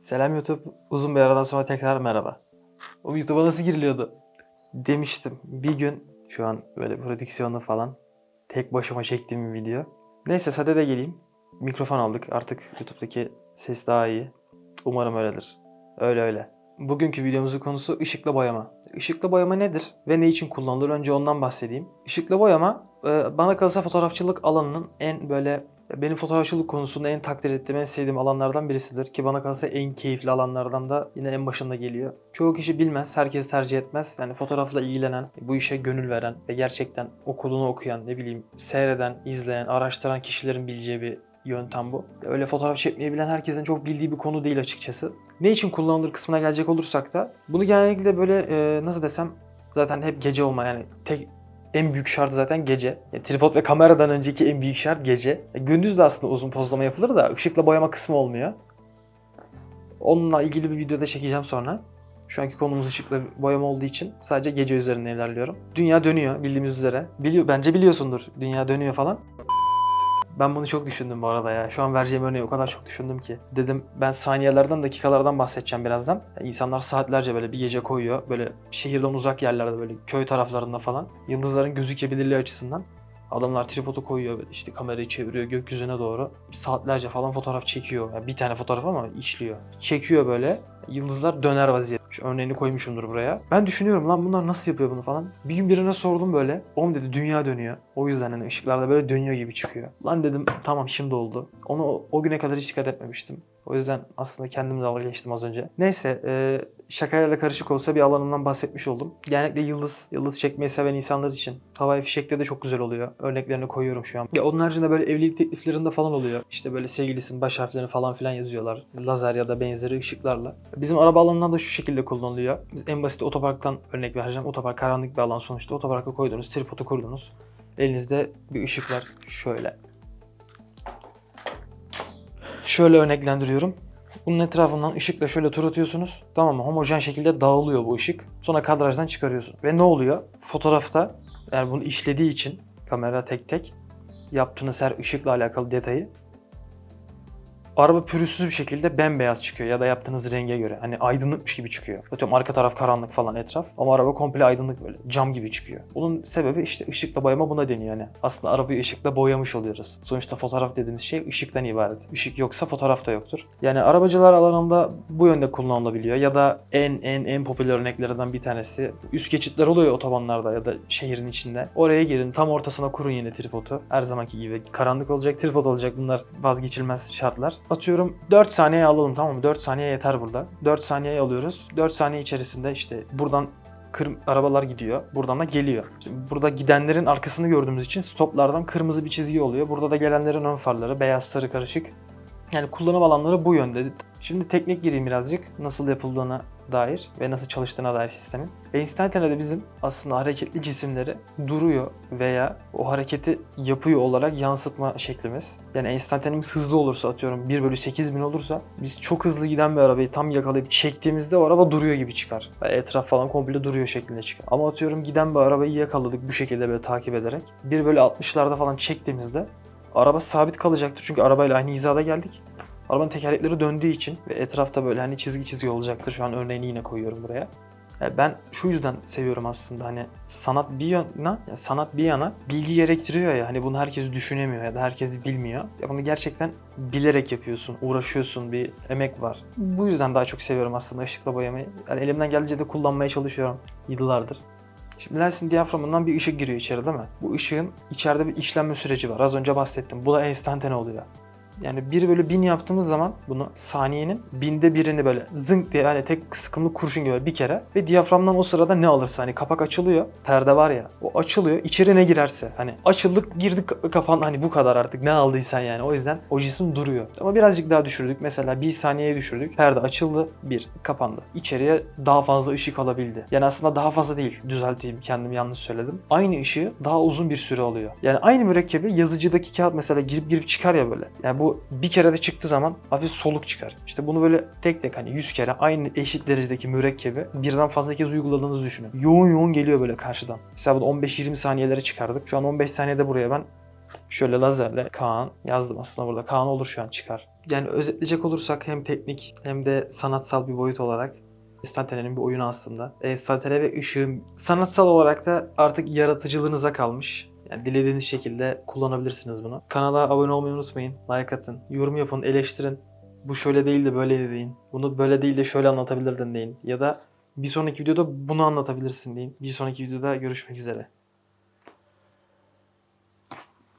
Selam YouTube. Uzun bir aradan sonra tekrar merhaba. O YouTube'a nasıl giriliyordu? Demiştim. Bir gün şu an böyle prodüksiyonlu falan tek başıma çektiğim bir video. Neyse sade de geleyim. Mikrofon aldık. Artık YouTube'daki ses daha iyi. Umarım öyledir. Öyle öyle. Bugünkü videomuzun konusu ışıkla boyama. Işıkla boyama nedir ve ne için kullanılır? Önce ondan bahsedeyim. Işıkla boyama e, bana kalırsa fotoğrafçılık alanının en böyle benim fotoğrafçılık konusunda en takdir ettiğim, en sevdiğim alanlardan birisidir. Ki bana kalırsa en keyifli alanlardan da yine en başında geliyor. Çoğu kişi bilmez, herkes tercih etmez. Yani fotoğrafla ilgilenen, bu işe gönül veren ve gerçekten okulunu okuyan, ne bileyim seyreden, izleyen, araştıran kişilerin bileceği bir yöntem bu. Öyle fotoğraf çekmeyi bilen herkesin çok bildiği bir konu değil açıkçası. Ne için kullanılır kısmına gelecek olursak da bunu genellikle böyle nasıl desem zaten hep gece olma yani tek en büyük şart zaten gece. Yani tripod ve kameradan önceki en büyük şart gece. E, gündüz de aslında uzun pozlama yapılır da ışıkla boyama kısmı olmuyor. Onunla ilgili bir videoda çekeceğim sonra. Şu anki konumuz ışıkla boyama olduğu için sadece gece üzerine ilerliyorum. Dünya dönüyor bildiğimiz üzere. Biliyor, bence biliyorsundur dünya dönüyor falan. Ben bunu çok düşündüm bu arada ya. Şu an vereceğim örneği o kadar çok düşündüm ki. Dedim ben saniyelerden, dakikalardan bahsedeceğim birazdan. Yani insanlar saatlerce böyle bir gece koyuyor. Böyle şehirden uzak yerlerde böyle köy taraflarında falan. Yıldızların gözükebilirliği açısından. Adamlar tripodu koyuyor böyle işte kamerayı çeviriyor gökyüzüne doğru. Saatlerce falan fotoğraf çekiyor. Yani bir tane fotoğraf ama işliyor. Çekiyor böyle. Yıldızlar döner vaziyette. Şu örneğini koymuşumdur buraya. Ben düşünüyorum lan bunlar nasıl yapıyor bunu falan. Bir gün birine sordum böyle. Oğlum dedi dünya dönüyor. O yüzden hani ışıklarda böyle dönüyor gibi çıkıyor. Lan dedim tamam şimdi oldu. Onu o, o güne kadar hiç dikkat etmemiştim. O yüzden aslında kendimi dalga geçtim az önce. Neyse e, şakayla karışık olsa bir alanından bahsetmiş oldum. Genellikle yıldız, yıldız çekmeyi seven insanlar için. Havai fişekte de çok güzel oluyor. Örneklerini koyuyorum şu an. Ya onun haricinde böyle evlilik tekliflerinde falan oluyor. İşte böyle sevgilisinin baş harflerini falan filan yazıyorlar. Lazer ya da benzeri ışıklarla. Bizim araba alanından da şu şekilde kullanılıyor. Biz en basit otoparktan örnek vereceğim. Otopark karanlık bir alan sonuçta. Otoparka koydunuz, tripodu kurdunuz. Elinizde bir ışık var. Şöyle. Şöyle örneklendiriyorum. Bunun etrafından ışıkla şöyle tur atıyorsunuz. Tamam mı? Homojen şekilde dağılıyor bu ışık. Sonra kadrajdan çıkarıyorsun. Ve ne oluyor? Fotoğrafta eğer bunu işlediği için kamera tek tek yaptığınız her ışıkla alakalı detayı araba pürüzsüz bir şekilde bembeyaz çıkıyor ya da yaptığınız renge göre. Hani aydınlıkmış gibi çıkıyor. Atıyorum arka taraf karanlık falan etraf ama araba komple aydınlık böyle cam gibi çıkıyor. Bunun sebebi işte ışıkla boyama buna deniyor yani. Aslında arabayı ışıkla boyamış oluyoruz. Sonuçta fotoğraf dediğimiz şey ışıktan ibaret. Işık yoksa fotoğraf da yoktur. Yani arabacılar alanında bu yönde kullanılabiliyor ya da en en en popüler örneklerinden bir tanesi üst geçitler oluyor otobanlarda ya da şehrin içinde. Oraya girin tam ortasına kurun yine tripodu. Her zamanki gibi karanlık olacak, tripod olacak bunlar vazgeçilmez şartlar. Atıyorum 4 saniye alalım tamam mı? 4 saniye yeter burada. 4 saniye alıyoruz. 4 saniye içerisinde işte buradan kır, arabalar gidiyor. Buradan da geliyor. İşte burada gidenlerin arkasını gördüğümüz için stoplardan kırmızı bir çizgi oluyor. Burada da gelenlerin ön farları beyaz sarı karışık. Yani kullanım alanları bu yönde. Şimdi teknik gireyim birazcık. Nasıl yapıldığına dair ve nasıl çalıştığına dair sistemin. Ve instantane'de bizim aslında hareketli cisimleri duruyor veya o hareketi yapıyor olarak yansıtma şeklimiz. Yani instantanemiz hızlı olursa atıyorum 1 bölü 8 bin olursa biz çok hızlı giden bir arabayı tam yakalayıp çektiğimizde o araba duruyor gibi çıkar. Ve etraf falan komple duruyor şeklinde çıkar. Ama atıyorum giden bir arabayı yakaladık bu şekilde böyle takip ederek. 1 bölü 60'larda falan çektiğimizde araba sabit kalacaktır. Çünkü arabayla aynı hizada geldik. Arabanın tekerlekleri döndüğü için ve etrafta böyle hani çizgi çizgi olacaktır. Şu an örneğini yine koyuyorum buraya. Yani ben şu yüzden seviyorum aslında hani sanat bir yana, ya sanat bir yana bilgi gerektiriyor ya hani bunu herkes düşünemiyor ya da herkes bilmiyor. Ya bunu gerçekten bilerek yapıyorsun, uğraşıyorsun, bir emek var. Bu yüzden daha çok seviyorum aslında ışıkla boyamayı. Yani elimden geldiğince de kullanmaya çalışıyorum yıllardır. Şimdi lensin diyaframından bir ışık giriyor içeri değil mi? Bu ışığın içeride bir işlenme süreci var. Az önce bahsettim. Bu da enstantane oluyor. Yani 1 bölü 1000 yaptığımız zaman bunu saniyenin binde birini böyle zınk diye hani tek sıkımlı kurşun gibi bir kere ve diyaframdan o sırada ne alırsa hani kapak açılıyor perde var ya o açılıyor içeri ne girerse hani açıldık girdik kapan hani bu kadar artık ne aldıysan yani o yüzden o cisim duruyor. Ama birazcık daha düşürdük mesela bir saniyeye düşürdük perde açıldı bir kapandı içeriye daha fazla ışık alabildi. Yani aslında daha fazla değil düzelteyim kendim yanlış söyledim. Aynı ışığı daha uzun bir süre alıyor. Yani aynı mürekkebi yazıcıdaki kağıt mesela girip girip çıkar ya böyle. Yani bu bir kere de çıktığı zaman hafif soluk çıkar. İşte bunu böyle tek tek hani 100 kere aynı eşit derecedeki mürekkebi birden fazla kez uyguladığınızı düşünün. Yoğun yoğun geliyor böyle karşıdan. Mesela bunu 15-20 saniyelere çıkardık. Şu an 15 saniyede buraya ben şöyle lazerle Kaan yazdım aslında burada. Kaan olur şu an çıkar. Yani özetleyecek olursak hem teknik hem de sanatsal bir boyut olarak Instantane'nin bir oyunu aslında. Instantane ve ışığın sanatsal olarak da artık yaratıcılığınıza kalmış. Yani dilediğiniz şekilde kullanabilirsiniz bunu. Kanala abone olmayı unutmayın. Like atın. Yorum yapın, eleştirin. Bu şöyle değil de böyle deyin. Bunu böyle değil de şöyle anlatabilirdin deyin. Ya da bir sonraki videoda bunu anlatabilirsin deyin. Bir sonraki videoda görüşmek üzere.